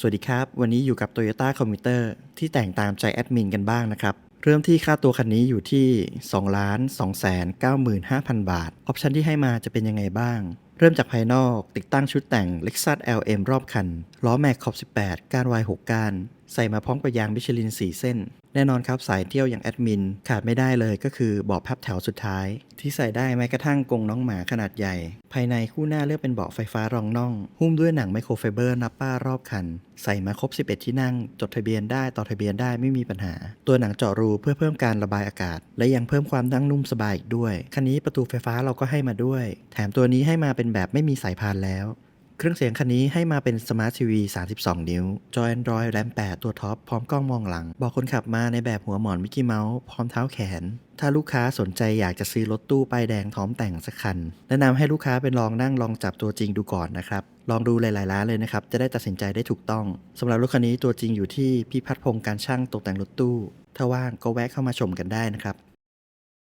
สวัสดีครับ วันนี้อยู่กับ Toyota Commuter ที่แต่งตามใจแอดมินกันบ้างนะครับ เริ่มที่ค่าตัวคันนี้อยู่ที่ 2 2 9 5 0 0 0 บาท ออปชันที่ให้มาจะเป็นยังไงบ้าง เริ่มจากภายนอกติดตั้งชุดแต่ง Lexus LM รอบคัน ล้อแม็กขอบ 18 ก้านวาย6ก้าน ใส่มาพร้อมกับยางมิชลิน 4 เส้น แน่นอนครับสายเที่ยวอย่างแอดมิน ขาดไม่ได้เลยก็คือเบาะพับแถวสุดท้าย ที่ใส่ได้แม้กระทั่งกรงน้องหมาขนาดใหญ่ ภายในคู่หน้าเลือกเป็นเบาะไฟฟ้ารองน่อง หุ้มด้วยหนังไมโครไฟเบอร์นับป้ารอบคัน ใส่มาครบ 11 ที่นั่ง จดทะเบียนได้ต่อทะเบียนได้ไม่มีปัญหา ตัวหนังเจาะรูเพื่อเพิ่มการระบายอากาศ และยังเพิ่มความนั่งนุ่มสบายอีกด้วยคันนี้ประตูไฟฟ้าเราก็ให้มาด้วย แถมตัวนี้ให้มาเป็นแบบไม่มีสายพานแล้ว เครื่องเสียงคันนี้ให้มาเป็น Smart TV 32 นิ้ว จอ Android RAM 8ตัวท็อป พร้อมกล้องมองหลัง บอกคนขับมาในแบบหัวหมอนมิกกี้เมาส์ พร้อมเท้าแขน ถ้าลูกค้าสนใจอยากจะซื้อรถตู้ป้ายแดงพร้อมแต่งสักคัน แนะนำให้ลูกค้าเป็นลองนั่งลองจับตัวจริงดูก่อนนะครับ ลองดูหลาย ๆ ร้านเลยนะครับ จะได้ตัดสินใจได้ถูกต้องสำหรับรถคันนี้ตัวจริงอยู่ที่พี่พัฒพงศ์การช่างตกแต่งรถตู้ ถ้าว่างก็แวะเข้ามาชมกันได้นะครับ